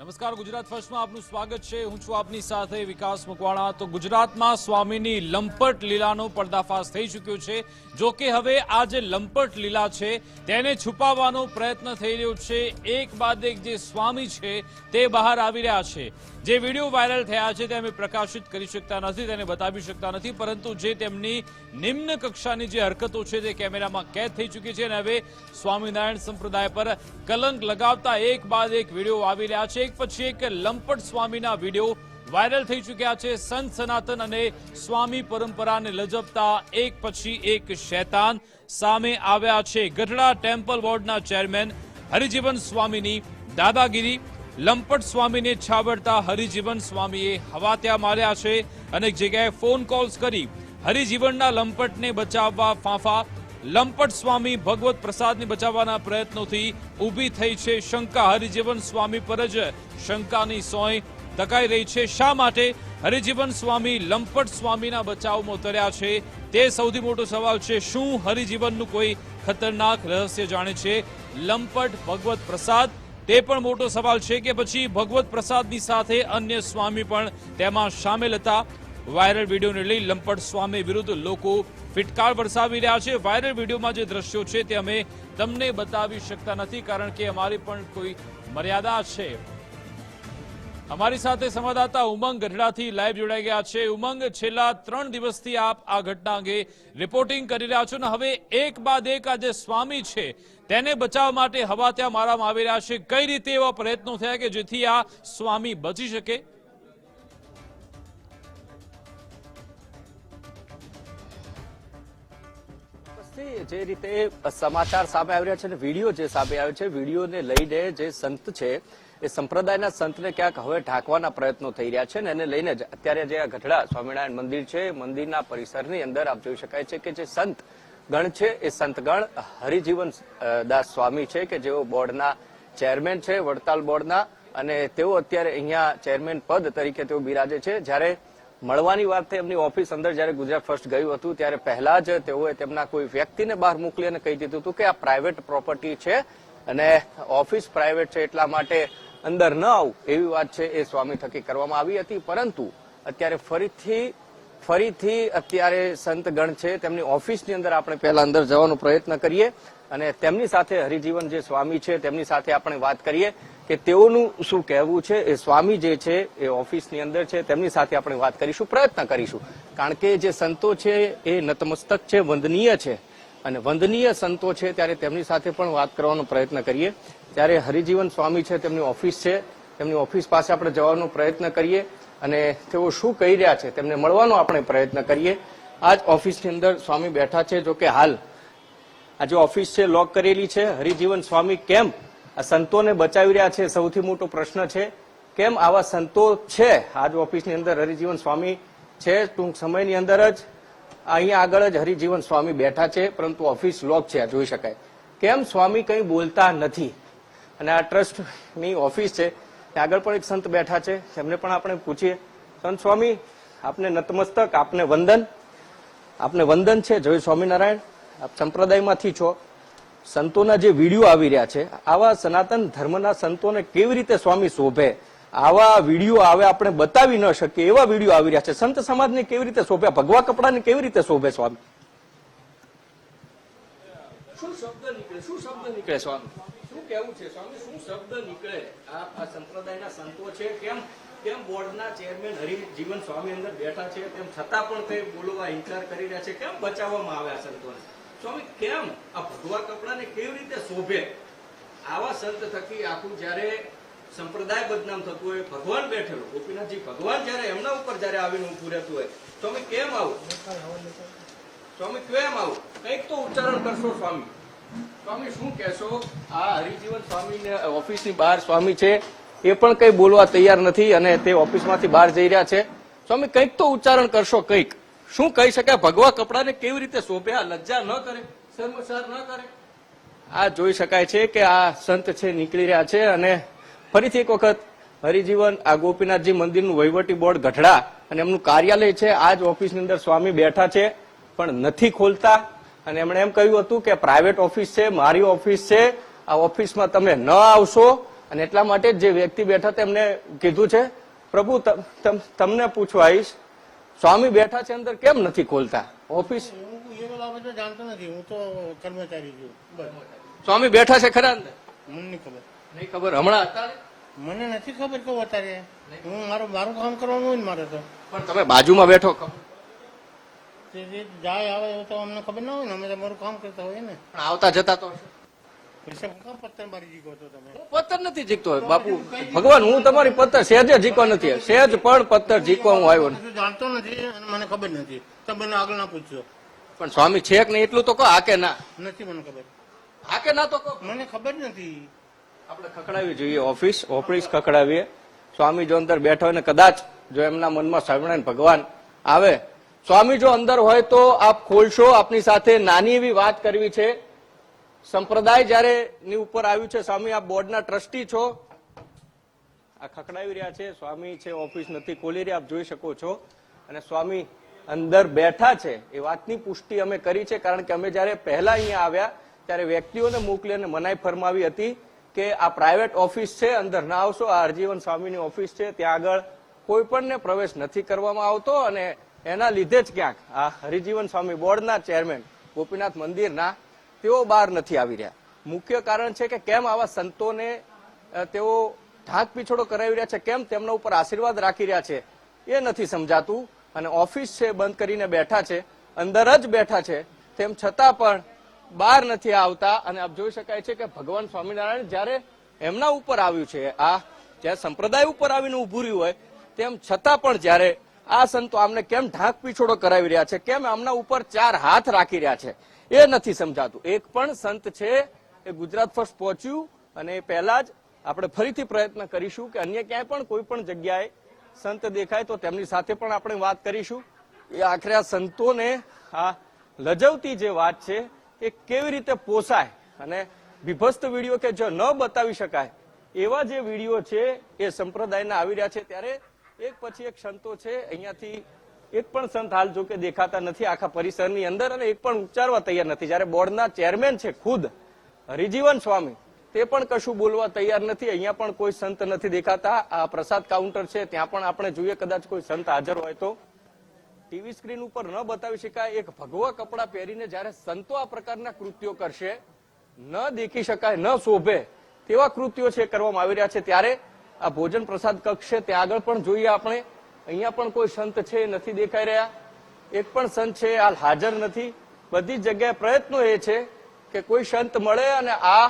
નમસ્કાર, ગુજરાત ફર્સ્ટમાં આપનું સ્વાગત છે. હું છું આપની સાથે વિકાસ મકવાણા. તો ગુજરાતમાં સ્વામીની લંપટ લીલાનો પર્દાફાશ થઈ ચૂક્યો છે. જો કે હવે આ જે લંપટ લીલા છે, તેને છુપાવવાનો પ્રયત્ન થઈ રહ્યો છે. એક બાદ એક જે સ્વામી છે, તે બહાર આવી રહ્યા છે. જે વીડિયો વાયરલ થયા છે, તે અમે પ્રકાશિત કરી શકતા નથી, તેને બતાવી શકતા નથી. પરંતુ જે તેમની નિમ્ન કક્ષાની જે હરકતો છે, તે કેમેરામાં કેદ થઈ ચૂકી છે. અને હવે સ્વામિનારાયણ સંપ્રદાય પર કલંક લગાવતા એક બાદ એક વીડિયો આવી રહ્યા છે. એક પછી એક લંપટ સ્વામીના વીડિયો વાયરલ થઈ ચૂક્યા છે. સંત સનાતન અને સ્વામી પરંપરાને લજબતા એક પછી એક શૈતાન સામે આવ્યા છે. ગઢડા ટેમ્પલ બોર્ડના ચેરમેન હરિજીવન સ્વામીની દાદાગીરી. લંપટ સ્વામીને છાવડતા હરિજીવન સ્વામીએ હવા ત્યાં માર્યા છે. અનેક જગ્યાએ ફોન કોલ્સ કરી હરિજીવનના લંપટને બચાવવા ફાંફા લંપટ સ્વામી ભગવત પ્રસાદને બચાવવાના પ્રયત્નોથી ઊભી થઈ છે શંકા. હરિજીવન સ્વામી પર જ શંકાની સોય તકાઈ રહી છે. શા માટે? હરિજીવન સ્વામી લંપટ સ્વામીના બચાવમાં ઉતર્યા છે. તે સૌથી મોટો સવાલ છે. શું હરિજીવનનું કોઈ ખતરનાક રહસ્ય જાણે છે? લંપટ ભગવત પ્રસાદ? તે પણ મોટો સવાલ છે કે પછી ભગવત પ્રસાદની સાથે અન્ય સ્વામી પણ તેમાં સામેલ હતા. વાયરલ વિડીયોને લઈ લંપટ સ્વામી વિરુદ્ધ લોકો ફિટકાર વરસાવી રહ્યા છે. વાયરલ વિડીયોમાં જે દ્રશ્યો છે તે અમે તમને બતાવી શકતા નથી કારણ કે અમારી પણ કોઈ મર્યાદા છે. અમારી સાથે સંવાદદાતા ઉમંગ ગઢડાથી લાઈવ જોડાઈ ગયા છે. ઉમંગ, છેલ્લા ત્રણ દિવસથી આપ આ ઘટના અંગે રિપોર્ટિંગ કરી રહ્યા છો ને હવે એક બાદ એક આ જે સ્વામી છે તેને બચાવવા માટે હવા ત્યાં મારવામાં આવી રહ્યા છે. કઈ રીતે એવા પ્રયત્નો થયા કે જેથી આ સ્વામી બચી શકે? ચોક્કસથી જે રીતે સમાચાર સામે આવી રહ્યા છે અને વીડિયો જે સામે આવ્યો છે, વિડીયોને લઈને જે સંત છે, એ સંપ્રદાયના સંતને ક્યાંક હવે ઢાંકવાના પ્રયત્નો થઈ રહ્યા છે ને એને લઈને જ અત્યારે જે આ ગઢડા સ્વામિનારાયણ મંદિર છે, મંદિરના પરિસરની અંદર આપ જોઈ શકાય છે કે જે સંત ગણ છે, એ સંતગણ હરિજીવન દાસ સ્વામી છે કે જેઓ બોર્ડના ચેરમેન છે, વડતાલ બોર્ડના અને તેઓ અત્યારે અહીંયા ચેરમેન પદ તરીકે તેઓ બિરાજે છે. જ્યારે મળવાની વાત થઈ, એમની ઓફિસ અંદર જ્યારે ગુજરાત ફર્સ્ટ ગયું હતું, ત્યારે પહેલા જ તેઓએ તેમના કોઈ વ્યક્તિને બહાર મોકલી અને કહી દીધું હતું કે આ પ્રાઇવેટ પ્રોપર્ટી છે અને ઓફિસ પ્રાઇવેટ છે એટલા માટે અંદર ન આવું. એવી વાત છે એ સ્વામી થકી કરવામાં આવી હતી. પરંતુ અત્યારે ફરીથી ફરીથી અત્યારે સંતગણ છે, તેમની ઓફિસની અંદર આપણે પહેલા અંદર જવાનો પ્રયત્ન કરીએ. અને તેમની સાથે હરિજીવન જે સ્વામી છે, તેમની સાથે આપણે વાત કરીએ કે તેઓનું શું કહેવું છે, એ સ્વામી જે છે, એ ઓફિસની અંદર છે, તેમની સાથે આપણે વાત કરીશું, પ્રયત્ન કરીશું. કારણ કે જે સંતો છે, એ નતમસ્તક છે, વંદનીય છે. અને વંદનીય સંતો છે, ત્યારે તેમની સાથે પણ વાત કરવાનો પ્રયત્ન કરીએ. ત્યારે હરિજીવન સ્વામી છે, તેમની ઓફિસ છે. તેમની ઓફિસ પાસે આપણે જવાનો પ્રયત્ન કરીએ અને તેઓ શું કહી રહ્યા છે, તેમને મળવાનો આપણે પ્રયત્ન કરીએ. આજ ઓફિસની અંદર સ્વામી બેઠા છે જો કે હાલ આ જે ઓફિસ છે, લોક કરેલી છે. હરિજીવન સ્વામી, કેમ આ સંતોને બચાવી રહ્યા છે? સૌથી મોટો પ્રશ્ન છે, કેમ આવા સંતો છે? આજ ઓફિસની અંદર હરિજીવન સ્વામી છે, ટૂંક સમયની અંદર જ. અહીંયા આગળ જ હરિજીવન સ્વામી બેઠા છે, પરંતુ ઓફિસ લોક છે, આ જોઈ શકાય. કેમ સ્વામી કંઈ બોલતા નથી? અને આ ટ્રસ્ટની ઓફિસ છે, ત્યાં આગળ પણ એક સંત બેઠા છે, એમને પણ આપણે પૂછીએ. સંત સ્વામી, આપને નતમસ્તક, આપને વંદન. આપને વંદન છે, જય સ્વામિનારાયણ. આપ સંપ્રદાયમાંથી છો, સંતોના જે વીડિયો આવી રહ્યા છે, આવા સનાતન ધર્મના સંતોને કેવી રીતે સ્વામી શોભે? આવા વીડિયો આવે આપણે બતાવી ન શકીએ, એવા વીડિયો આવી રહ્યા છે. સંત સમાજને કેવી રીતે શોભે? ભગવા કપડાને કેવી રીતે શોભે સ્વામી? બેઠા છે? તેમ છતાં પણ બોલવા ઇન્કાર કરી રહ્યા છે. કેમ બચાવવામાં આવે આ સંતોને? સ્વામી, કેમ? આ ભગવા કપડાને કેવી રીતે શોભે? આવા સંત થકી આખું જ્યારે સંપ્રદાય બદનામ થતું હોય, ભગવાન બેઠેલો, ગોપીનાથજી ભગવાન જ્યારે એમના ઉપર જ્યારે આવીને ઉભું રહેતું હોય, સ્વામી, કેમ આવું? સ્વામી, કેમ આવું? કંઈક તો ઉચ્ચારણ કરશો, સ્વામી. સ્વામી, શું કહેશો? આ હરિજીવન સ્વામી ઓફિસની બહાર સ્વામી છે, એ પણ કઈ બોલવા તૈયાર નથી અને તે ઓફિસમાંથી બહાર જઈ રહ્યા છે. સ્વામી, કંઈક તો ઉચ્ચારણ કરશો, કંઈક. શું કહી શકાય ભગવા કપડાને કેવી રીતે શોભે? લજ્જા ન કરે, શર્મસાર ન કરે. આ જોઈ શકાય છે કે આ સંત છે, નીકળી રહ્યા છે અને ફરીથી એક વખત હરિજીવન આ ગોપીનાથજી મંદિરનું વહીવટી બોર્ડ ગઢડા અને એમનું કાર્યાલય છે. આ જ ઓફિસની અંદર સ્વામી બેઠા છે, પણ નથી ખોલતા. અને એમણે એમ કહ્યું હતું કે પ્રાઇવેટ ઓફિસ છે, મારી ઓફિસ છે. આ ઓફિસમાં તમે ન આવશો. અને એટલા માટે જ વ્યક્તિ બેઠા તેમને કીધું છે, પ્રભુ, તમ- તમ- તમને પૂછવા આવીશ સ્વામી બેઠા છે અંદર કેમ નથી ખોલતા? ઓફિસ? જાણતો નથી હું તો કર્મચારી છું સ્વામી બેઠા છે ખરા અંદર? મને નહીં ખબર. નહીં ખબર હમણાં મને નથી ખબર કેવું અત્યારે હું મારું મારું કામ કરવાનું હોય ને મારે તો. પણ તમે બાજુમાં બેઠો જાય આવે તો અમને ખબર ના હોય ને. અમે તો મારું કામ કરતા હોઈએ ને. આવતા જતા તો પત્તર નથી જીકતો બાપુ. ભગવાન હું તમારી પથ્થર સહેજે જીકવા નથી. સહેજ પણ પથ્થર જીકવા હું આવ્યો જાણતો નથી અને મને ખબર નથી? તમે આગળ ના પૂછજો પણ સ્વામી છે કે નહીં એટલું તો કહો આ કે ના? નથી મને ખબર. હા કે ના તો કહો. મને ખબર નથી. આપણે ખખડાવી જોઈએ ઓફિસ ઓફિસ ખખડાવીએ. સ્વામી જો અંદર બેઠા હોય ને કદાચ જો એમના મનમાં સ્વામિનારાયણ ભગવાન આવે. સ્વામી જો અંદર હોય તો આપ ખોલશો આપની સાથે નાની એવી વાત કરવી છે. સંપ્રદાય જયારે ની ઉપર આવ્યું છે, સ્વામી આ બોર્ડના ટ્રસ્ટી છો. આ ખખડાવી રહ્યા છે. સ્વામી છે ઓફિસ નથી ખોલી રહ્યા, આપ જોઈ શકો છો. અને સ્વામી અંદર બેઠા છે. એ વાતની પુષ્ટિ અમે કરી છે, કારણ કે અમે જયારે પહેલા અહીંયા આવ્યા, ત્યારે વ્યક્તિઓને મોકલી અને મનાઈ ફરમાવી હતી કે આ પ્રાઇવેટ ઓફિસ છે, અંદર ના આવશો. આ હરજીવન સ્વામીની ઓફિસ છે. ત્યાં આગળ કોઈ પણને પ્રવેશ નથી કરવામાં આવતો અને એના લીધે જ ક્યાંક આ હરિજીવન સ્વામી બોર્ડના ચેરમેન ગોપીનાથ મંદિરના તેઓ બહાર નથી આવી રહ્યા. મુખ્ય કારણ છે કે કેમ આવા સંતોને તેઓ ઢાંક પીછોડો કરાવી રહ્યા છે, કેમ તેમના ઉપર આશીર્વાદ રાખી રહ્યા છે, એ નથી સમજાતું. અને ઓફિસ છે, બંધ કરીને બેઠા છે, અંદર જ બેઠા છે, તેમ છતાં પણ બહાર નથી આવતા. અને આપ જોઈ શકાય છે કે ભગવાન સ્વામિનારાયણ જ્યારે એમના ઉપર આવ્યું છે, આ જ્યારે સંપ્રદાય ઉપર આવીને ઉભું રહ્યું હોય, તેમ છતાં પણ જ્યારે આ સંતો આમને કેમ ઢાંક પીછોડો કરાવી રહ્યા છે, કેમ આમના ઉપર ચાર હાથ રાખી રહ્યા છે એ નથી સમજાતું. એક પણ સંત છે, એ ગુજરાત ફર્સ્ટ પહોંચ્યું અને એ પહેલા જ આપણે ફરીથી પ્રયત્ન કરીશું કે અન્ય ક્યાંય પણ કોઈ પણ જગ્યાએ સંત દેખાય તો તેમની સાથે પણ આપણે વાત કરીશું. એ આખરે આ સંતોને આ લજવતી જે વાત છે, એ કેવી રીતે પોસાય અને વિભસ્ત વીડિયો કે જો ન બતાવી શકાય, એવા જે વીડિયો છે એ સંપ્રદાયના આવી રહ્યા છે. ત્યારે એક પછી એક સંતો છે, અહીંયાથી એક પણ સંત હાલ જો કે દેખાતા નથી આખા પરિસરની અંદર અને એક પણ ઉચ્ચારવા તૈયાર નથી. જ્યારે બોર્ડના ચેરમેન છે ખુદ, હરિજીવન સ્વામી, તે પણ કશું બોલવા તૈયાર નથી. અહીંયા પણ કોઈ સંત નથી દેખાતા. આ પ્રસાદ કાઉન્ટર છે, ત્યાં પણ આપણે જોઈએ કદાચ કોઈ સંત હાજર હોય તો. ટીવી સ્ક્રીન ઉપર ન બતાવી શકાય. એક ભગવા કપડા પહેરીને જ્યારે સંતો આ પ્રકારના કૃત્યો કરશે, ન દેખી શકાય, ન શોભે તેવા કૃત્યો છે કરવામાં આવી રહ્યા છે. ત્યારે આ ભોજન પ્રસાદ કક્ષ છે, ત્યાં આગળ પણ જોઈએ આપણે. અહીંયા પણ કોઈ સંત છે, નથી દેખાઈ રહ્યા. એક પણ સંત છે, હાલ હાજર નથી. બધી જગ્યાએ પ્રયત્નો એ છે કે કોઈ સંત મળે અને આ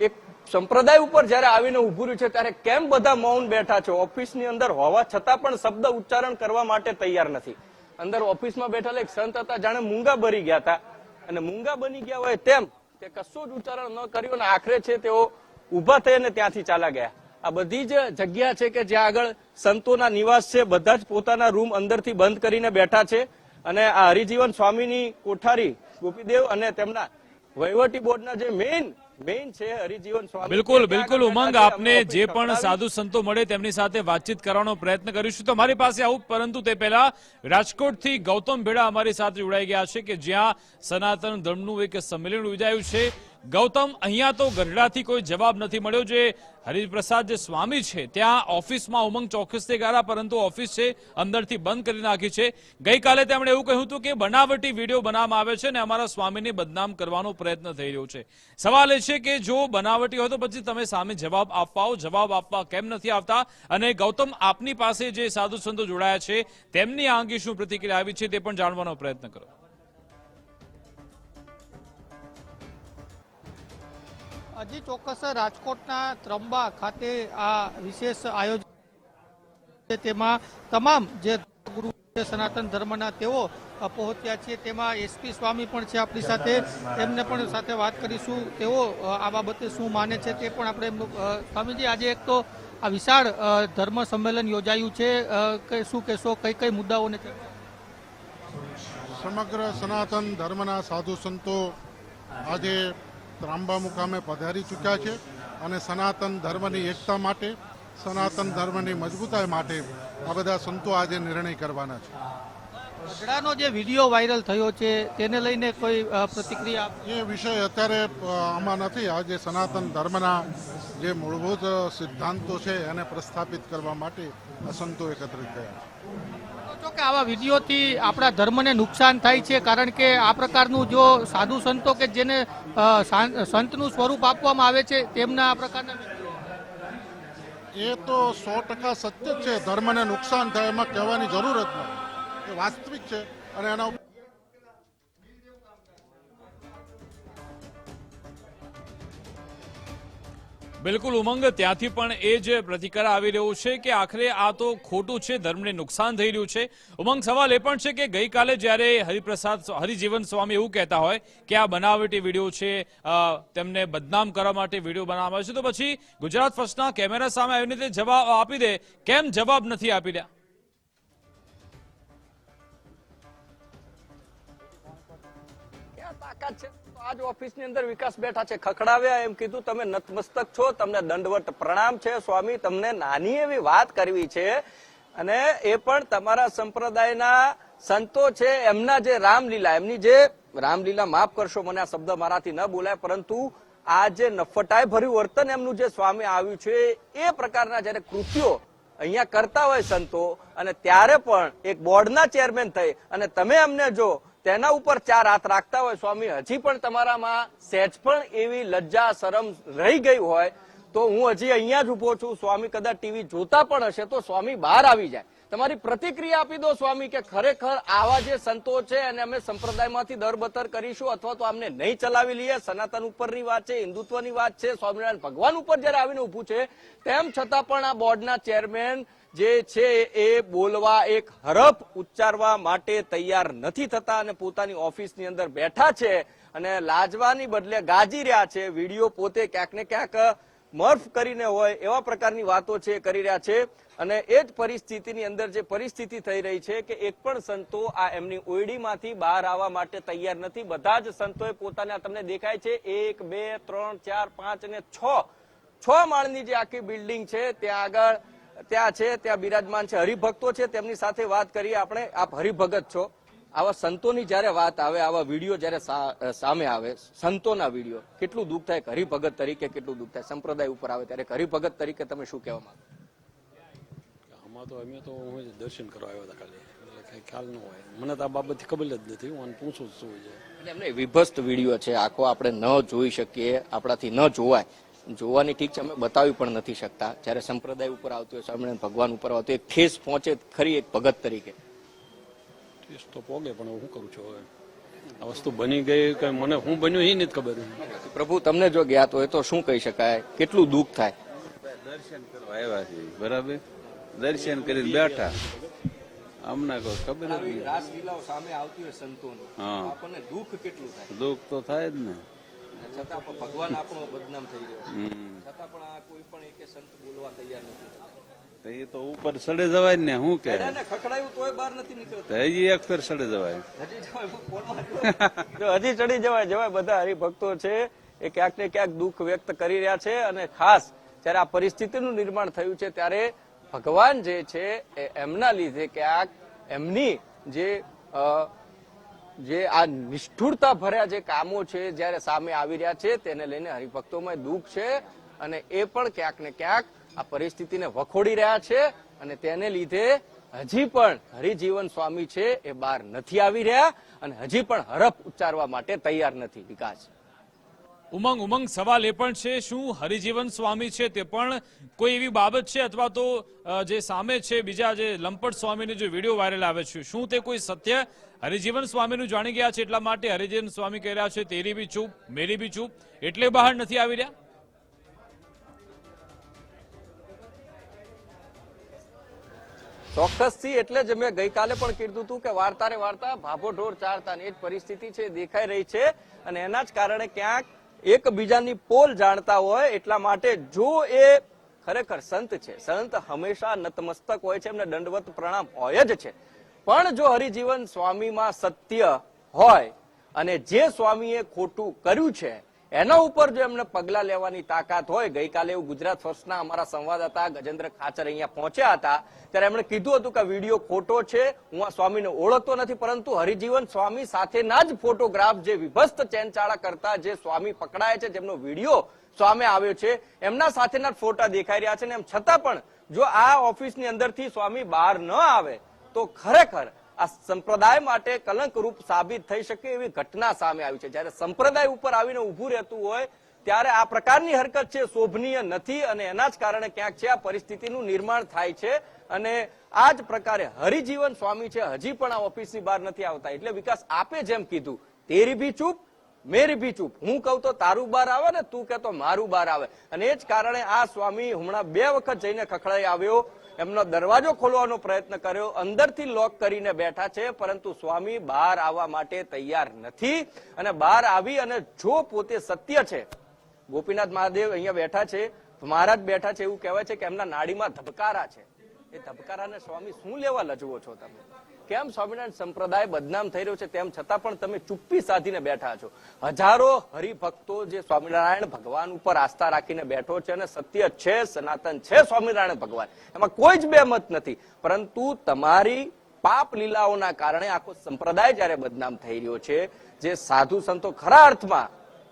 એક સંપ્રદાય ઉપર જયારે આવીને ઉભું રહ્યું છે, ત્યારે કેમ બધા મૌન બેઠા છે? ઓફિસની અંદર હોવા છતાં પણ શબ્દ ઉચ્ચારણ કરવા માટે તૈયાર નથી. અંદર ઓફિસમાં બેઠેલા એક સંત હતા, જાણે મૂંગા ભરી ગયા હતા. અને મૂંગા બની ગયા હોય તેમ તે કશું જ ઉચ્ચારણ ન કર્યું અને આખરે છે તેઓ ઊભા થઈને ત્યાંથી ચાલા ગયા. આ બધી જ જગ્યા છે કે જ્યાં આગળ સંતોના નિવાસ છે બધા જ પોતાના રૂમ અંદરથી બંધ કરીને બેઠા છે. અને આ હરિજીવન સ્વામીની કોઠારી ગોપીદેવ અને તેમના વહીવટી બોર્ડના જે મેઇન મેઇન છે હરિજીવન સ્વામી. બિલકુલ બિલકુલ. ઉમંગ આપને જે પણ સાધુ સંતો મળે તેમની સાથે વાતચીત કરવાનો પ્રયત્ન કરીશું. તો મારી પાસે આવું પરંતુ તે પહેલા રાજકોટથી ગૌતમ ભેડા અમારી સાથે જોડાઈ ગયા છે કે જ્યાં સનાતન ધર્મનું એક સંમેલન યોજાયું છે. ગૌતમ, અહીંયા તો ગઢડાથી કોઈ જવાબ નથી મળ્યો જે હરિપ્રસાદ જે સ્વામી છે, ત્યાં ઓફિસમાં ઉમંગ ચોક્કસથી ગયા પરંતુ ઓફિસ છે, અંદરથી બંધ કરી નાખી છે. ગઈકાલે તેમણે એવું કહ્યું હતું કે બનાવટી વીડિયો બનાવવામાં આવે છે અને અમારા સ્વામીને બદનામ કરવાનો પ્રયત્ન થઈ રહ્યો છે. સવાલ એ છે કે જો બનાવટી હોય તો પછી તમે સામે જવાબ આપવાઓ જવાબ આપવા કેમ નથી આવતા? અને ગૌતમ, આપની પાસે જે સાધુ સંતો જોડાયા છે, તેમની આ અંગે શું પ્રતિક્રિયા આવી છે તે પણ જાણવાનો પ્રયત્ન કરો. હજી ચોક્કસ રાજકોટના ત્રંબા ખાતે આ વિશેષ આયોજન તેમાં તમામ જે ગુરુ સનાતન ધર્મના તેઓ પહોંચ્યા છે. તેમાં એસપી સ્વામી પણ છે આપણી સાથે. એમને પણ સાથે વાત કરીશું. તેઓ આ બાબતે શું માને છે તે પણ આપણે સ્વામીજી, આજે એક તો આ વિશાળ ધર્મ સંમેલન યોજાયું છે. શું કહેશો? કઈ કઈ મુદ્દાઓને સમગ્ર સનાતન ધર્મના સાધુ સંતો આજે ત્રાંબા મુકામે પધારી ચૂક્યા છે અને સનાતન ધર્મની એકતા માટે સનાતન ધર્મની મજબૂતાઈ માટે આ બધા સંતો આજે નિર્ણય કરવાના છે. ગઢડાનો જે વીડિયો વાયરલ થયો છે તેને લઈને કોઈ પ્રતિક્રિયા એ વિષય અત્યારે આમાં નથી. આજે સનાતન ધર્મના જે મૂળભૂત સિદ્ધાંતો છે એને પ્રસ્થાપિત કરવા માટે અસંતો સંતો એકત્રિત થયા છે. કે આવા વિડીયોથી આપણા ધર્મને નુકસાન થાય છે, કારણ કે આ પ્રકારનું જો સાધુ સંતો કે જેને સંતનું સ્વરૂપ આપવામાં આવે છે, તેમના આ પ્રકારના એ તો સો ટકા સત્ય છે, ધર્મને નુકસાન થાય એમાં કહેવાની જરૂર જ નથી. વાસ્તવિક છે અને એના બિલકુલ ઉમંગ. ત્યાંથી પણ એ જ પ્રતિકાર આવી રહ્યો છે કે આખરે આ તો ખોટું છે, ધર્મને નુકસાન થઈ રહ્યું છે. ઉમંગ સવાલ એ પણ છે કે ગઈકાલે જ્યારે હરિપ્રસાદ હરિજીવન સ્વામી એવું કહેતા હોય કે આ બનાવટી વીડિયો છે તેમને બદનામ કરવા માટે વીડિયો બનાવવામાં આવે છે, તો પછી ગુજરાત ફર્સ્ટના કેમેરા સામે આવીને તે જવાબ આપી દે. કેમ જવાબ નથી આપી રહ્યા? તાકાત છે? આજ ઓફિસની અંદર વિકાસ બેઠા છે, ખખડાવ્યા, એમ કીધું, તમે નતમસ્તક છો, તમને દંડવટ પ્રણામ છે, સ્વામી, તમને નાની એવી વાત કરવી છે. અને એ પણ તમારા સંપ્રદાયના સંતો છે, એમના જે રામલીલા, એમની જે રામલીલા માફ કરશો, મને આ શબ્દ મારાથી ન બોલાય, પરંતુ આ જે નફટાય ભર્યું વર્તન એમનું જે સ્વામી આવ્યું છે, એ પ્રકારના જયારે કૃત્યો અહીંયા કરતા હોય સંતો, અને ત્યારે પણ એક બોર્ડના ચેરમેન થઈ, અને તમે અમને જો તેના ઉપર ચાર હાથ રાખતા હોય સ્વામી, હજી પણ તમારામાં સહેજ પણ એવી લજ્જા, શરમ રહી ગઈ હોય, તો હું હજી અહીંયા જ ઊભો છું. સ્વામી કદાચ ટીવી જોતા પણ હશે તો સ્વામી બહાર આવી જાય. તમારી પ્રતિક્રિયા આપી દો સ્વામી કે ખરેખર આવા જે સંતો છે અને અમે સંપ્રદાયમાંથી દરબતર કરીશું અથવા તો આમને નહીં ચલાવી લઈએ. સનાતન ઉપરની વાત છે, હિન્દુત્વની વાત છે, સ્વામિનારાયણ ભગવાન ઉપર જયારે આવીને ઉભું છે, તેમ છતાં પણ આ બોર્ડના ચેરમેન જે છે એ બોલવા એક હરફ ઉચ્ચારવા માટે તૈયાર નથી થતા અને પોતાની ઓફિસની અંદર બેઠા છે અને લાજવાની બદલે ગાજી રહ્યા છે. વીડિયો પોતે ક્યાંક ને ક્યાંક મર્ફ કરીને હોય એવા પ્રકારની વાતો છે, કરી રહ્યા છે. અને એ જ પરિસ્થિતિની અંદર જે પરિસ્થિતિ થઈ રહી છે કે એક પણ સંતો આ એમની ઓયડીમાંથી બહાર આવવા માટે તૈયાર નથી. બધા જ સંતોએ પોતાના તમને દેખાય છે. એક, બે, ત્રણ, ચાર, પાંચ અને છ. છ માળની જે આખી બિલ્ડિંગ છે, ત્યાં આગળ ત્યાં છે, ત્યાં બિરાજમાન છે. હરિભક્તો છે, તેમની સાથે વાત કરીએ આપણે. આપ હરિભગત છો. આવા સંતોની જ્યારે વાત આવે, આવા વીડિયો જ્યારે સામે આવે, સંતોના વીડિયો, કેટલું દુઃખ થાય હરિભગત તરીકે, કેટલું દુઃખ થાય? સંપ્રદાય ઉપર આવે ત્યારે હરિભગત તરીકે તમે શું કહેવા માંગો? આમાં તો અમે તો હું દર્શન કરવા આવ્યા હતા ખાલી એટલે કઈ ખ્યાલ ન હોય. મને તો આ બાબતથી ખબર જ નથી હું પૂછું જ શું છે. એટલે એમને વિભસ્ત વીડિયો છે. આખો આપણે ન જોઈ શકીએ આપણાથી ન જોવાય. જોવાની ઠીક છે અમે બતાવી પણ નથી શકતા. જ્યારે સંપ્રદાય ઉપર આવતું હોય સ્વામિનારાયણ ભગવાન ઉપર આવતું હોય, એક ઠેસ પહોંચે ખરી એક ભગત તરીકે. ઠેસ તો પોગે પણ હું શું કરું છું હવે? આ વસ્તુ બની ગઈ કે મને હું બન્યું એ નથી ખબર. પ્રભુ તમને જો જ્ઞાત હોય તો શું કહી શકાય? કેટલું દુઃખ થાય? દર્શન કરવા આવ્યા છે બરાબર? દર્શન કરીને બેઠા. અમને કોઈ ખબર જ રાસલીલાઓ સામે આવતી હોય સંતોની. આપણને દુઃખ કેટલું થાય? દુઃખ તો થાય જ ને. છતાં પણ ભગવાન આપણો બદનામ થઈ ગયો. છતાં પણ આ કોઈ પણ એક સંત બોલવા તૈયાર નથી એ તો ઉપર સડે જવાય ને શું કે? ખખડાયું તોય બહાર નથી નીકળતો. હજી એક ફેર સડે જવાય. હું હજી ચડી જવાય જવાય બધા હરિભક્તો છે એ ક્યાંક ને ક્યાંક દુઃખ વ્યક્ત કરી રહ્યા છે અને ખાસ જ્યારે આ પરિસ્થિતિનું નિર્માણ થયું છે ત્યારે ભગવાન જે છે એ એમના લીધે ક્યાંક એમની જે જે આ નિષ્ઠુરતા ભર્યા જે કામો છે જ્યારે સામે આવી રહ્યા છે તેને લઈને હરિભક્તોમાં દુઃખ છે અને એ પણ ક્યાંક ને ક્યાંક આ પરિસ્થિતિને વખોડી રહ્યા છે અને તેને લીધે હજી પણ હરિજીવન સ્વામી છે એ બહાર નથી આવી રહ્યા અને હજી પણ હરફ ઉચ્ચારવા માટે તૈયાર નથી વિકાસ. ઉમંગ ઉમંગ સવાલ એ પણ છે, શું હરિજીવન સ્વામી છે તે પણ કોઈ એવી બાબત છે અથવા તો જે સામે છે, બીજા જે લંપટ સ્વામીનો જે વીડિયો વાયરલ આવે છે, શું તે કોઈ સત્ય? હરિજીવન સ્વામીનું જાણી ગયા છે એટલા માટે હરિજીવન સ્વામી કહી રહ્યા છે, તેરી બી ચૂપ, મેરી બી ચૂપ. એટલે બહાર નથી આવી રહ્યા? ચોક્કસથી એટલે જ મેં ગઈકાલે પણ કીધું હતું કે વાર્તા રે વાર્તા, ભાભો ઢોર ચારતા એ જ પરિસ્થિતિ છે, દેખાઈ રહી છે. અને એના જ કારણે ક્યાંક એકબીજાની પોલ જાણતા હોય એટલા માટે જો એ ખરેખર સંત છે, સંત હંમેશા નતમસ્તક હોય છે, એમને દંડવત પ્રણામ હોય જ છે. પણ જો હરિજીવન સ્વામીમાં સત્ય હોય અને જે સ્વામીએ ખોટું કર્યું છે એના ઉપર જો એમને પગલા લેવાની તાકાત હોય, ગઈકાલે એવું ગુજરાત ફર્સ્ટના અમારા સંવાદદાતા ગજેન્દ્ર ખાચર અહીંયા પહોંચ્યા હતા, ત્યારે એમણે કીધું હતું કે વીડિયો ખોટો છે, હું આ સ્વામીને ઓળખતો નથી, પરંતુ હરિજીવન સ્વામી સાથેના જ ફોટોગ્રાફ જે વિભસ્ત ચેનચાળા કરતા જે સ્વામી પકડાય છે, જેમનો વીડિયો સામે આવ્યો છે, એમના સાથેના ફોટા દેખાઈ રહ્યા છે, ને એમ છતાં પણ જો આ ઓફિસની અંદરથી સ્વામી બહાર ન આવે, તો ખરેખર આ સંપ્રદાય માટે કલંકરૂપ સાબિત થઈ શકે એવી ઘટના સામે આવી છે. જ્યારે સંપ્રદાય ઉપર આવીને ઊભું રહેતું હોય, ત્યારે આ પ્રકારની હરકત છે શોભનીય નથી અને એના જ કારણે ક્યાંક છે આ પરિસ્થિતિનું નિર્માણ થાય છે અને આ જ પ્રકારે હરિજીવન સ્વામી છે, હજી પણ આ ઓફિસની બહાર નથી આવતા. એટલે વિકાસ આપે જેમ કીધું, તેરી બી ચૂપ, મેરી બી ચૂપ. હું કહું તો તારું બાર આવે ને તું કહેતો મારું બાર આવે. અને એ જ કારણે આ સ્વામી હમણાં બે વખત જઈને ખખડાઈ આવ્યો. એમનો દરવાજો ખોલવાનો પ્રયત્ન કર્યો. અંદરથી લોક કરીને બેઠા છે, પરંતુ સ્વામી બહાર આવવા માટે તૈયાર નથી અને બહાર આવી અને જો પોતે સત્ય છે, ગોપીનાથ મહાદેવ અહીંયા બેઠા છે, મહારાજ બેઠા છે એવું કહેવાય છે કે એમના નાડીમાં ધબકારા છે. એ ધબકારાને સ્વામી શું લેવા લજવો છો તમે? કેમ સ્વામિનારાયણ સંપ્રદાય બદનામ થઈ રહ્યો છે તેમ છતાં પણ તમે ચુપ્પી સાધીને બેઠા છો? હજારો હરિભક્તો જે સ્વામિનારાયણ ભગવાન ઉપર આસ્થા રાખીને બેઠો છે અને સત્ય છે, સનાતન છે સ્વામિનારાયણ ભગવાન. એમાં કોઈ જ બે મત નથી. પરંતુ તમારી પાપ લીલાઓના કારણે આખો સંપ્રદાય જ્યારે બદનામ થઈ રહ્યો છે, જે સાધુ સંતો ખરા અર્થમાં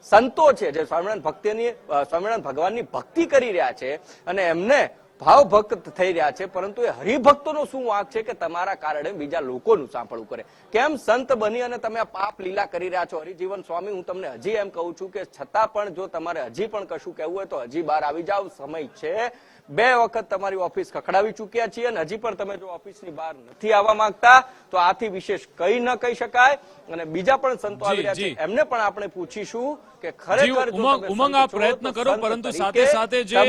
સંતો છે, જે સ્વામિનારાયણ ભક્તિની સ્વામિનારાયણ ભગવાનની ભક્તિ કરી રહ્યા છે અને એમને ભાવ ભક્ત થઈ રહ્યા છે, પરંતુ એ હરિભક્તોનો શું વાંક છે કે તમારા કારણે બીજા લોકોનું સાંભળવું કરે? કેમ સંત બની અને તમે પાપ લીલા કરી રહ્યા છો? હરિજીવન સ્વામી, હું તમને હજી એમ કહું છું કે છતાં પણ જો તમારે હજી પણ કશું કહેવું હોય તો હજી બહાર આવી જાવ સમય છે. બે વખત તમારી ઓફિસ ખખડાવી ચૂક્યા છીએ અને હજી પણ તમે જો ઓફિસની બહાર નથી આવવા માંગતા તો આથી વિશેષ કઈ ન કહી શકાય. અને બીજા પણ સંતો આવી રહ્યા છે. એમને પણ આપણે પૂછીશું કે ખરેખર ઉમંગ આ પ્રયત્ન કરો પરંતુ સાથે સાથે જે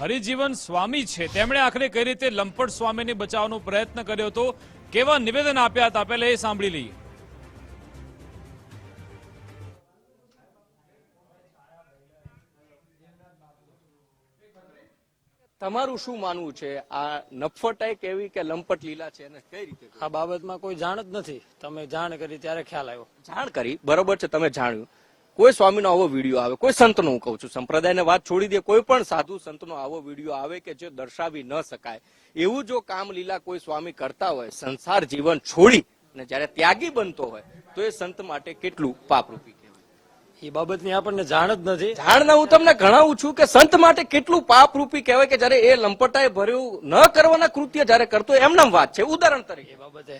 હરિજીવન સ્વામી છે તેમણે આખરે કઈ રીતે લંપટ સ્વામીને બચાવવાનો પ્રયત્ન કર્યો હતો? કેવા નિવેદન આપ્યા હતા? પહેલા એ સાંભળી લઈએ. તમારું શું માનવું છે? આ નફટાઈ કેવી કે લંપટ લીલા છે અને કઈ રીતે આ બાબતમાં કોઈ જાણ જ નથી. તમે જાણ કરી ત્યારે ખ્યાલ આવ્યો. જાણ કરી? બરોબર છે તમે જાણ્યું. કોઈ સ્વામીનો આવો વીડિયો આવે કોઈ સંતનો હું કહું છું સંપ્રદાયને વાત છોડી દે કોઈ પણ સાધુ સંતનો આવો વીડિયો આવે કે જે દર્શાવી ન શકાય. એવું જો કામ લીલા કોઈ સ્વામી કરતા હોય સંસાર જીવન છોડી અને જ્યારે ત્યાગી બનતો હોય તો એ સંત માટે કેટલું પાપરૂપી એ બાબતની આપણને જાણ જ નથી. જાણના હું તમને ગણાવું છું કે સંત માટે કેટલું પાપરૂપી કહેવાય કે જયારે એ લંપટાએ ભર્યું ન કરવાના કૃત્ય જયારે કરતો એમના એમનામ વાત છે. ઉદાહરણ તરીકે. બાબતે.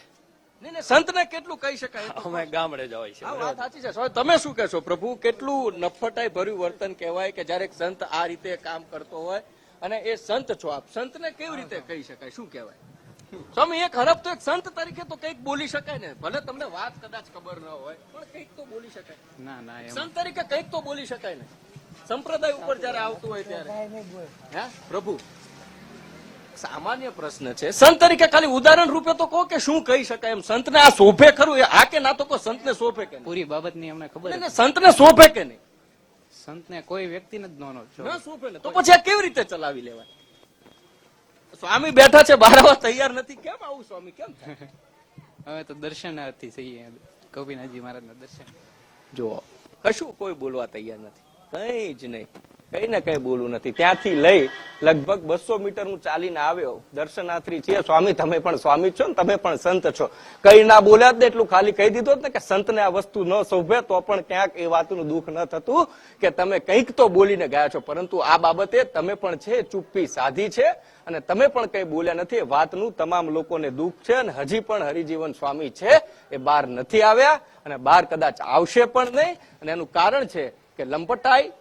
સંતને કેટલું કહી શકાય અમે ગામડે જવાય છે. વાત સાચી છે. તમે શું કહેશો? પ્રભુ કેટલું નફટાઈ ભર્યું વર્તન કહેવાય કે જયારે સંત આ રીતે કામ કરતો હોય અને એ સંત છો આપ? સંતને કેવી રીતે કહી શકાય? શું કહેવાય? સ્વામી એક હરફ તો એક સંત તરીકે તો કંઈક બોલી શકાય ને. ભલે તમને વાત કદાચ ખબર ન હોય પણ કંઈક તો બોલી શકાય. ના ના સંત તરીકે કંઈક તો બોલી શકાય ને. સંપ્રદાય ઉપર જયારે આવતું હોય ત્યારે. હે? પ્રભુ સામાન્ય પ્રશ્ન છે. સંત તરીકે ખાલી ઉદાહરણ રૂપે તો કહો કે શું કહી શકાય એમ? સંતને આ શોભે ખરું? આ કે ના તો કહો સંતને શોભે કે? પૂરી બાબતની અમને ખબર છે નહીં, સંતને શોભે કે નહીં? સંતને કોઈ વ્યક્તિને જ નો છો ન શોભે ને. તો પછી આ કેવી રીતે ચલાવી લેવાય? સ્વામી બેઠા છે બહાર આવવા તૈયાર નથી. કેમ આવું સ્વામી? કેમ થાય? હવે તો દર્શનાર્થી છીએ મહારાજ મહારાજના દર્શન. જુઓ. કશું કોઈ બોલવા તૈયાર નથી. કઈ જ નહીં. કઈ ને કઈ બોલવું નથી. ત્યાંથી લઈ લગભગ બસો મીટર હું ચાલીને આવ્યો. દર્શનાર્થી છીએ સ્વામી, તમે પણ સ્વામી છો ને તમે પણ સંત છો. કઈ ના બોલ્યા ને એટલું ખાલી કહી દીધું ને કે સંતને આ વસ્તુ ન શોભે તો પણ ક્યાંક એ વાતનું દુઃખ ન થતું કે તમે કંઈક તો બોલીને ગયા છો. પરંતુ આ બાબતે તમે પણ છે, ચુપ્પી સાધી છે અને તમે પણ કઈ બોલ્યા નથી. વાતનું તમામ લોકોને દુઃખ છે અને હજી પણ હરિજીવન સ્વામી છે, એ બહાર નથી આવ્યા અને બહાર કદાચ આવશે પણ નહીં. અને એનું કારણ છે કે લંપટાઈ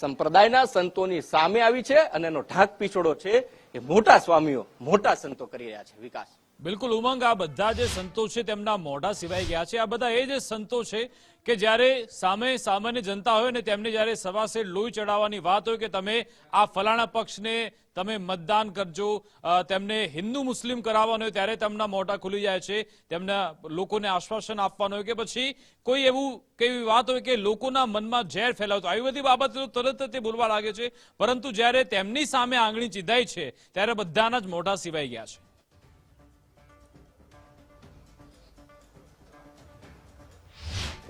સંપ્રદાયના સંતોની સામે આવી છે અને એનો ઢાક પીછોડો છે એ મોટા સ્વામીઓ, મોટા સંતો કરી રહ્યા છે. વિકાસ. બિલકુલ ઉમંગ, આ બધા જે સંતો છે તેમના મોઢા સિવાય ગયા છે. આ બધા એ જે સંતો છે કે જ્યારે સામે સામાન્ય જનતા હોય ને તેમને જ્યારે સવાસે લોહી ચડાવવાની વાત હોય કે તમે આ ફલાણા પક્ષને તમે મતદાન કરજો તેમને હિન્દુ મુસ્લિમ કરાવવાનું હોય ત્યારે તેમના મોઢા ખુલી જાય છે, તેમના લોકોને આશ્વાસન આપવાનું હોય કે પછી કોઈ એવું કેવી વાત હોય કે લોકોના મનમાં ઝેર ફેલાવતો આવી બધી બાબતો તરત તે બોલવા લાગે છે. પરંતુ જ્યારે તેમની સામે આંગળી ચીધાઈ છે, ત્યારે બધાના જ મોઢા સિવાય ગયા છે.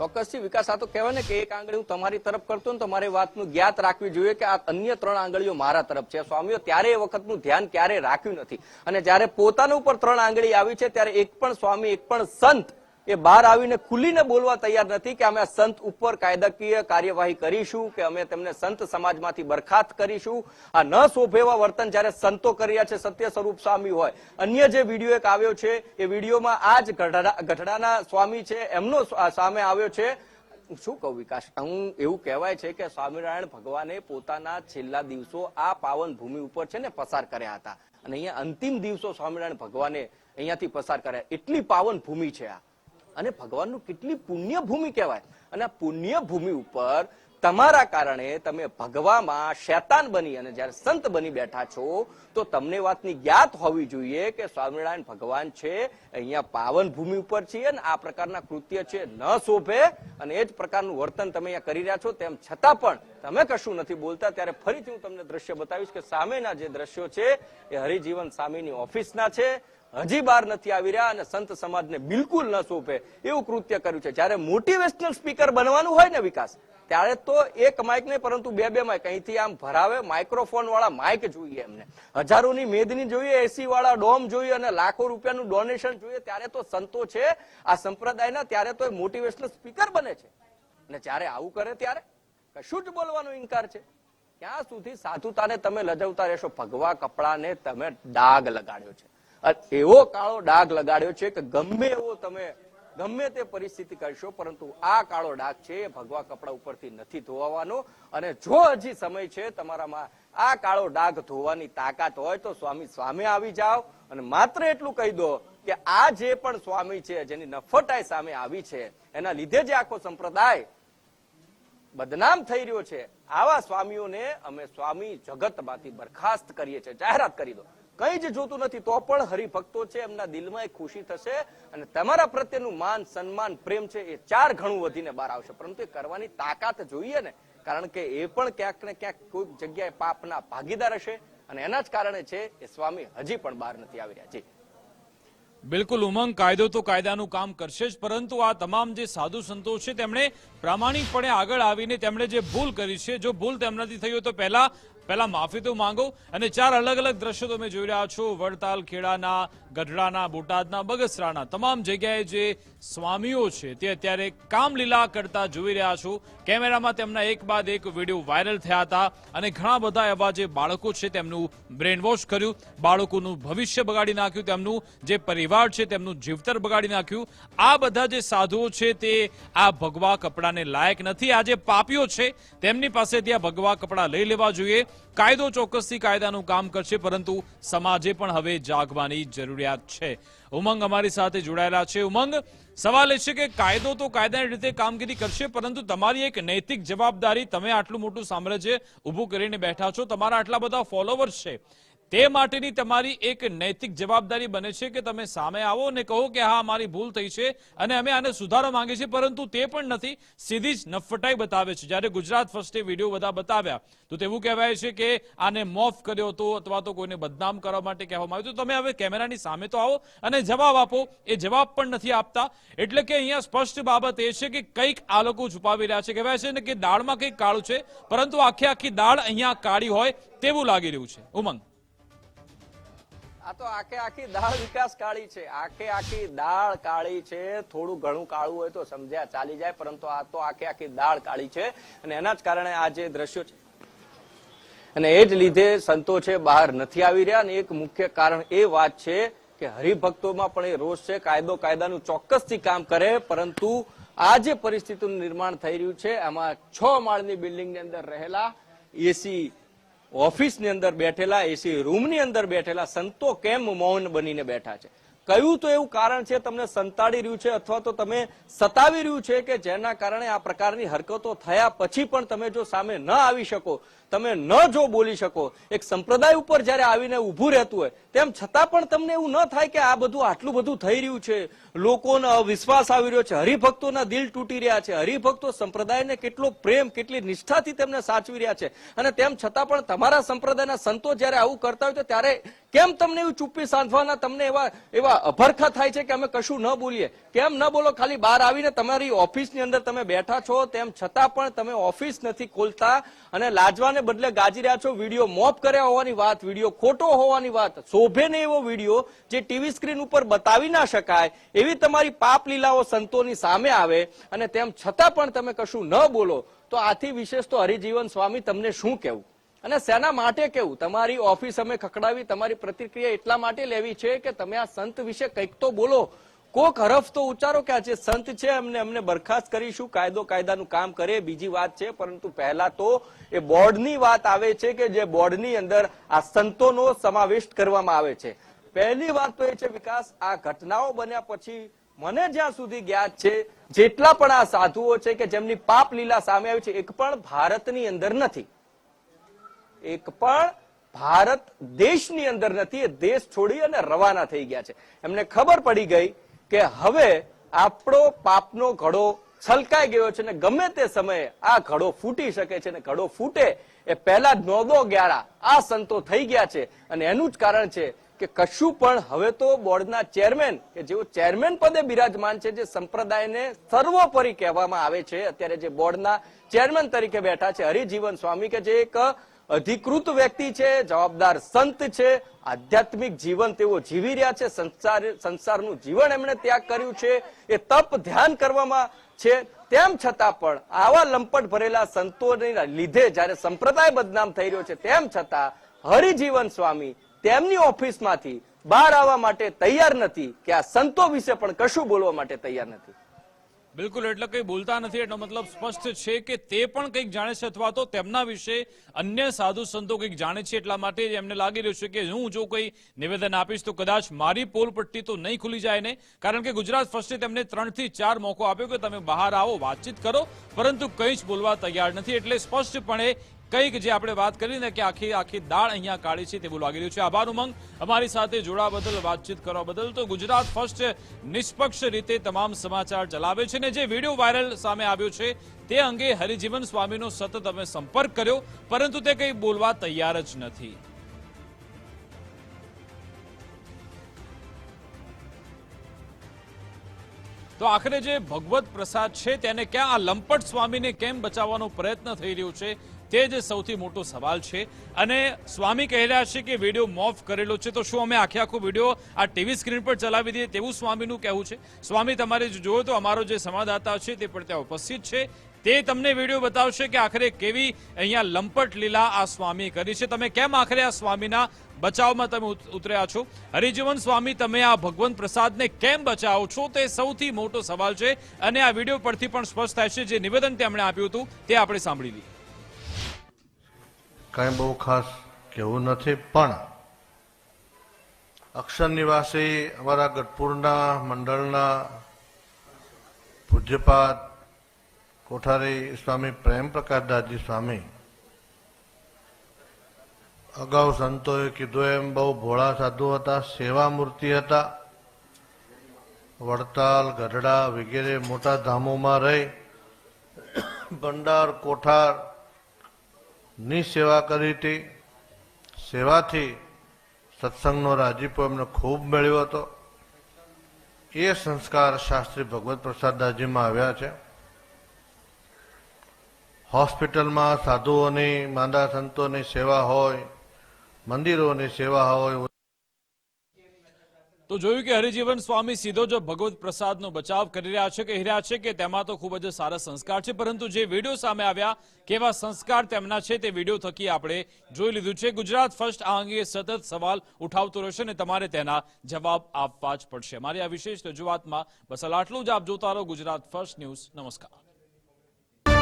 ચોક્કસથી વિકાસ, આ તો કહેવાય ને કે એક આંગળી હું તમારી તરફ કરતો ને તમારે વાતનું જ્ઞાત રાખવી જોઈએ કે આ અન્ય ત્રણ આંગળીઓ મારા તરફ છે. સ્વામીઓ, ત્યારે એ વખતનું ધ્યાન ક્યારે રાખ્યું નથી. અને જ્યારે પોતાના ઉપર ત્રણ આંગળી આવી છે, ત્યારે એક પણ સ્વામી, એક પણ સંત એ બહાર આવીને ખુલીને બોલવા તૈયાર નથી કે અમે સંત ઉપર કાયદાકીય કાર્યવાહી કરીશું, કે અમે તેમને સંત સમાજમાંથી બરખાસ્ત કરીશું. આ ન શોભેવા વર્તન જ્યારે સંતો કર્યા છે સત્ય સ્વરૂપ સ્વામી હોય. અન્ય જે વીડિયો એક આવ્યો છે, એ વિડીયોમાં આ જ ગઢડાના સ્વામી છે, એમનો સામે આવ્યો છે. શું કહું વિકાસ, હું એવું કહેવાય છે કે સ્વામિનારાયણ ભગવાને પોતાના છેલ્લા દિવસો આ પાવન ભૂમિ ઉપર છે ને પસાર કર્યા હતા. અને અહીંયા અંતિમ દિવસો સ્વામિનારાયણ ભગવાને અહીંયાથી પસાર કર્યા. એટલી પાવન ભૂમિ છે આ. અને ભગવાનનું કેટલી પુણ્ય ભૂમિ કહેવાય? અને આ પુણ્ય ભૂમિ ઉપર તમારા કારણે તમે ભગવામાં શેતાન બની અને જ્યારે સંત બની બેઠા છો, તો તમને વાતની જ્ઞાત હોવી જોઈએ કે સ્વામિનારાયણ ભગવાન છે, અહીંયા પાવન ભૂમિ ઉપર છીએ અને આ પ્રકારના કૃત્ય છે, ન શોભે અને એ જ પ્રકારનું વર્તન તમે અહીંયા કરી રહ્યા છો, તેમ છતાં પણ તમે કશું નથી બોલતા. ત્યારે ફરીથી હું તમને દ્રશ્ય બતાવીશ કે સામેના જે દ્રશ્યો છે, એ હરિજીવન સ્વામીની ઓફિસના છે. હજી બહાર નથી આવી રહ્યા અને સંત સમાજને બિલકુલ ન શોભે એવું કૃત્ય કર્યું છે. જ્યારે મોટિવેશનલ સ્પીકર બનવાનું હોય ને વિકાસ ત્યારે તો એક માઇક નહીં, પરંતુ બે બે માઇક અહીંથી આમ ભરાવે માઇક્રોફોન વાળા માઇક જોઈએ એમને. હજારોની મેદની જોઈએ એસી વાળા ડોમ જોઈએ અને લાખો રૂપિયાનું ડોનેશન જોઈએ. ત્યારે તો સંતો છે, આ સંપ્રદાયના, ત્યારે તો એ મોટિવેશનલ સ્પીકર બને છે. અને જ્યારે આવું કરે ત્યારે? કશું જ બોલવાનો ઇનકાર છે. ક્યાં સુધી સાધુતાને તમે લજવતા રહેશો? ભગવા કપડાને તમે ડાઘ લગાડ્યો છે. એવો કાળો ડાઘ લગાડ્યો છે કે ગમે એવો તમે ગમે તે પરિસ્થિતિ કરશો, પરંતુ આ કાળો ડાઘ છે ભગવા કપડા ઉપરથી નથી ધોવાનો અને જો હજી સમય છે, તમારામાં આ કાળો ડાઘ ધોવાની તાકાત હોય, તો સ્વામી સામે આવી જાઓ. અને માત્ર એટલું કહી દો કે આ જે પણ સ્વામી છે, જેની નફટાઈ સામે આવી છે, એના લીધે જે આખો સંપ્રદાય બદનામ થઈ રહ્યો છે, આવા સ્વામીઓને અમે સ્વામી જગતમાંથી બરખાસ્ત કરીએ છીએ. જાહેરાત કરી દો. કઈ જ જોતું નથી, તો પણ હરિભક્તો છે, એમના દિલમાં એ ખુશી થશે અને તમારા પ્રત્યેનું માન, સન્માન, પ્રેમ છે, એ ચાર ઘણું વધીને બહાર આવશે. પરંતુ એ કરવાની તાકાત જોઈએ ને, કારણ કે એ પણ ક્યાંક ને ક્યાંક કોઈક જગ્યાએ પાપના ભાગીદાર હશે અને એના જ કારણે છે એ સ્વામી હજી પણ બહાર નથી આવી રહ્યા. જી. બિલકુલ, ઉમંગ. કાયદો તો કાયદાનું કામ કરશે જ, પરંતુ આ તમામ જે સાધુ સંતો છે, તેમણે પ્રામાણિકપણે આગળ આવીને તેમણે જે ભૂલ કરી છે, જો ભૂલ તેમનાથી થઈ હોય તો પહેલા પહેલા માફી તો માંગો અને ચાર અલગ અલગ દ્રશ્યો તમે જોઈ રહ્યા છો. વડતાલ, ખેડાના, ગઢડાના, બોટાદના, બગસરાના. તમામ જગ્યાએ જે સ્વામીઓ છે તે અત્યારે કામલીલા કરતા જોઈ રહ્યા છો. કેમેરામાં તેમના એક બાદ એક વીડિયો વાયરલ થયા હતા અને ઘણા બધા એવા જે બાળકો છે તેમનું બ્રેન વોશ કર્યું. બાળકોનું ભવિષ્ય બગાડી નાખ્યું તેમનું. જે પરિવાર છે તેમનું જીવતર બગાડી નાખ્યું. આ બધા જે સાધુઓ છે તે આ ભગવા કપડાને લાયક નથી. આ જે પાપીઓ છે તેમની પાસેથી આ ભગવા કપડા લઈ લેવા જોઈએ. કાયદો ચોક્કસથી કાયદાનું કામ કરશે, પરંતુ સમાજે પણ હવે જાગવાની જરૂરિયાત છે. ઉમંગ અમારી સાથે જોડાયેલા છે. ઉમંગ, સવાલ એ છે કે કાયદો તો કાયદાની રીતે કામગીરી કરશે, પરંતુ તમારી એક નૈતિક જવાબદારી, તમે આટલું મોટું સામ્રાજ્ય ઊભું કરીને બેઠા છો, તમારા આટલા બધા ફોલોવર્સ છે. તે માટેની તમારી એક નૈતિક જવાબદારી બને છે કે તમે સામે આવો અને કહો કે હા અમારી ભૂલ થઈ છે અને અમે આને સુધારવા માંગીએ છીએ, પરંતુ તે પણ નથી. સીધી જ નફટાઈ બતાવે છે. જ્યારે ગુજરાત ફર્સ્ટે વીડિયો બધા બતાવ્યા, તો તેવું કહેવાય છે કે આને મોફ કર્યો હતો અથવા તો કોઈને બદનામ કરવા માટે કહેવામાં આવ્યું તો તમે હવે કેમેરાની સામે તો આવો અને જવાબ આપો. એ જવાબ પણ નથી આપતા. એટલે કે અહીંયા સ્પષ્ટ બાબત એ છે કે કંઈક આ લોકો છુપાવી રહ્યા છે. કહેવાય છે ને કે દાળમાં કંઈક કાળું છે, પરંતુ આખી આખી દાળ અહીંયા કાળી હોય તેવું લાગી રહ્યું છે. ઉમંગ. આ તો આખે આખી દાળ વિકાસ કાળી છે. આખે આખી દાળ કાળી છે. થોડું ઘણું કાળું હોય તો સમજ્યા ચાલી જાય, પરંતુ આ તો આખે આખી દાળ કાળી છે અને એના જ કારણે આ જે દ્રશ્યો છે અને એ જ લીધે સંતો છે બહાર નથી આવી રહ્યા અને એક મુખ્ય કારણ એ વાત છે કે હરિભક્તોમાં પણ એ રોષ છે કાયદો કાયદાનું ચોક્કસથી કામ કરે, પરંતુ આ જે પરિસ્થિતિનું નિર્માણ થઈ રહ્યું છે, એમાં છ માળની બિલ્ડિંગની અંદર રહેલા એસી ઓફિસની અંદર બેઠેલા એસી રૂમની અંદર બેઠેલા સંતો કેમ મૌન બનીને બેઠા છે? કયું તો એવું કારણ છે તમને સંતાડી રહ્યું છે અથવા તો તમે સતાવી રહ્યું છે કે જેના કારણે આ પ્રકારની હરકતો થયા પછી પણ તમે જો સામે ન આવી શકો? તમે ન જો બોલી શકો, એક સંપ્રદાય ઉપર જ્યારે આવીને ઊભું રહેતું હોય, તેમ છતાં પણ તમને એવું ન થાય કે આ બધું આટલું બધું થઈ રહ્યું છે. લોકોનો વિશ્વાસ આવી રહ્યો છે, હરિભક્તોના દિલ તૂટી રહ્યા છે, હરિભક્તો સંપ્રદાયને કેટલો પ્રેમ, કેટલી નિષ્ઠાથી તેમને સાચવી રહ્યા છે. અને તેમ છતાં પણ તમારા સંપ્રદાયના સંતો જ્યારે આવું કરતા હોય તો ત્યારે કેમ તમને એવું ચૂપ્પી સાંધવાના, તમને એવા એવા અભરખા થાય છે કે અમે કશું ન બોલીએ? કેમ ન બોલો? ખાલી બહાર આવીને તમારી ઓફિસની અંદર તમે બેઠા છો, તેમ છતાં પણ તમે ઓફિસ નથી ખોલતા અને લાજવાને બદલે ગાજી રહ્યા છો વીડિયો મોપ કર્યા હોવાની વાત, વીડિયો ખોટો હોવાની વાત, શોભે ને એવો વીડિયો જે ટીવી સ્ક્રીન ઉપર બતાવી ના શકાય. એવી તમારી પાપ લીલાઓ સંતોની સામે આવે અને તેમ છતાં પણ તમે કશું ન બોલો, તો આથી વિશેષ તો હરિજીવન સ્વામી તમને શું કહેવું? અને શેના માટે કેવું તમારી ઓફિસ અમે ખકડાવી તમારી પ્રતિક્રિયા એટલા માટે લેવી છે કે તમે આ સંત વિશે કંઈક તો બોલો. કોક હરફ તો ઉચ્ચારો કે આ જે સંત છે અમને અમને બરખાસ્ત કરીશું કાયદો કાયદાનું કામ કરે, બીજી વાત છે, પરંતુ પહેલા તો એ બોર્ડની વાત આવે છે કે જે બોર્ડની અંદર આ સંતોનો સમાવેશ કરવામાં આવે છે. પહેલી વાત તો એ છે, વિકાસ, આ ઘટનાઓ બન્યા પછી મને જ્યાં સુધી જ્ઞાત છે, જેટલા પણ આ સાધુઓ છે કે જેમની પાપ લીલા સામે આવી છે, એક પણ ભારતની અંદર નથી. એક પણ ભારત દેશની અંદર નથી, એ દેશ છોડી અને રવાના થઈ ગયા છે. એમને ખબર પડી ગઈ કે હવે આપણો પાપનો ઘડો છલકાઈ ગયો છે ને ગમે તે સમયે આ ઘડો ફૂટી શકે છે ને ઘડો ફૂટે એ પહેલા નોંધો ગ્યારા. આ સંતો થઈ ગયા છે અને એનું જ કારણ છે કે કશું પણ હવે તો બોર્ડના ચેરમેન કે જેઓ ચેરમેન પદે બિરાજમાન છે જે સંપ્રદાયને સર્વોપરી કહેવામાં આવે છે. અત્યારે જે બોર્ડના ચેરમેન તરીકે બેઠા છે હરિજીવન સ્વામી કે જે એક અધિકૃત વ્યક્તિ છે, જવાબદાર સંત છે, આધ્યાત્મિક જીવન તેઓ જીવી રહ્યા છે, સંસાર, સંસારનું જીવન એમણે ત્યાગ કર્યું છે, એ તપ ધ્યાન કરવામાં છે. તેમ છતાં પણ આવા લંપટ ભરેલા સંતોને લીધે જ્યારે સંપ્રદાય બદનામ થઈ રહ્યો છે, તેમ છતાં હરિજીવન સ્વામી તેમની ઓફિસમાંથી બહાર આવવા માટે તૈયાર નથી, કે આ સંતો વિશે પણ કશું બોલવા માટે તૈયાર નથી. બિલકુલ, એટલે કંઈ બોલતા નથી એટલો મતલબ સ્પષ્ટ છે કે તે પણ કંઈક જાણે છે અથવા તો તેમના વિશે અન્ય સાધુ સંતો કંઈક જાણે છે એટલા માટે જ એમને લાગી રહ્યું છે કે હું જો કોઈ નિવેદન આપીશ તો કદાચ મારી પોલ પટ્ટી તો નહીં ખુલી જાય ને. કારણ કે ગુજરાત ફર્સ્ટે તેમને ત્રણથી ચાર મોકો આપ્યો કે તમે બહાર આવો, વાતચીત કરો, પરંતુ કંઈ જ બોલવા તૈયાર નથી. એટલે સ્પષ્ટપણે કંઈક જે આપણે વાત કરીને કે આખી આખી દાળ અહીંયા કાઢી છે તેવું લાગી રહ્યું છે. આભાર ઉમંગ. અમારી સાથે જોડા બદલ, વાતચીત કરવા બદલ તો ગુજરાત ફર્સ્ટ નિષ્પક્ષ રીતે તમામ સમાચાર ચલાવે છે ને જે વીડિયો વાયરલ સામે આવ્યો છે તે અંગે હરિજીવન સ્વામીનો સતત અમે સંપર્ક કર્યો, પરંતુ તે કંઈ બોલવા તૈયાર જ નથી. તો આખરે જે ભગવત પ્રસાદ છે તેને ક્યાં આ લંપટ સ્વામીને કેમ બચાવવાનો પ્રયત્ન થઈ રહ્યો છે? તે જ સૌથી મોટો સવાલ છે. અને સ્વામી કહી રહ્યા છે કે વીડિયો મોફ કરેલો છે. તો શું અમે આખે આખો વીડિયો આ ટીવી સ્ક્રીન પર ચલાવી દઈએ તેવું સ્વામીનું કહેવું છે? સ્વામી, તમારે જો જોયો તો અમારો જે સંવાદદાતા છે તે પણ ત્યાં ઉપસ્થિત છે. તે તમને વીડિયો બતાવશે કે આખરે કેવી અહીંયા લંપટ લીલા આ સ્વામી કરી છે. તમે કેમ આખરે આ સ્વામીના બચાવમાં તમે ઉત- ઉતર્યા છો? હરિજીવન સ્વામી, તમે આ ભગવંત પ્રસાદને કેમ બચાવો છો? તે સૌથી મોટો સવાલ છે. અને આ વીડિયો પરથી પણ સ્પષ્ટ થાય છે. જે નિવેદન તેમણે આપ્યું હતું તે આપણે સાંભળી લઈએ. કાંઈ બહુ ખાસ કહેવું નથી, પણ અક્ષર નિવાસી અમારા ગઢપુરના મંડળના પૂજ્યપાદ કોઠારી સ્વામી પ્રેમ પ્રકાશદાસજી સ્વામી અગાઉ સંતોએ કીધું એમ, બહુ ભોળા સાધુ હતા સેવા મૂર્તિ હતા. વડતાલ, ગઢડા વગેરે મોટા ધામોમાં રહી, ભંડાર, કોઠાર ની સેવા કરી હતી. સેવાથી સત્સંગનો રાજીપો એમને ખૂબ મળ્યો હતો. એ સંસ્કાર શાસ્ત્રી ભગવત પ્રસાદદાસજીમાં આવ્યા છે. હોસ્પિટલમાં સાધુઓની, માંદા સંતોની સેવા હોય, મંદિરોની સેવા હોય તો જોયું કે હરિજીવન સ્વામી સીધો જ ભગવત પ્રસાદનો બચાવ કરી રહ્યા છે, કહી રહ્યા છે કે તેમાં તો ખૂબ જ સારા સંસ્કાર છે, પરંતુ જે વીડિયો સામે આવ્યા, કેવા સંસ્કાર તેમના છે તે વીડિયો થકી આપણે જોઈ લીધું છે. ગુજરાત ફર્સ્ટ આ અંગે સતત સવાલ ઉઠાવતો રહેશે અને તમારે તેના જવાબ આપવા જ પડશે. મારી આ વિશેષ રજૂઆતમાં બસ આટલું જ. આપ જોતા રહો ગુજરાત ફર્સ્ટ ન્યૂઝ. નમસ્કાર.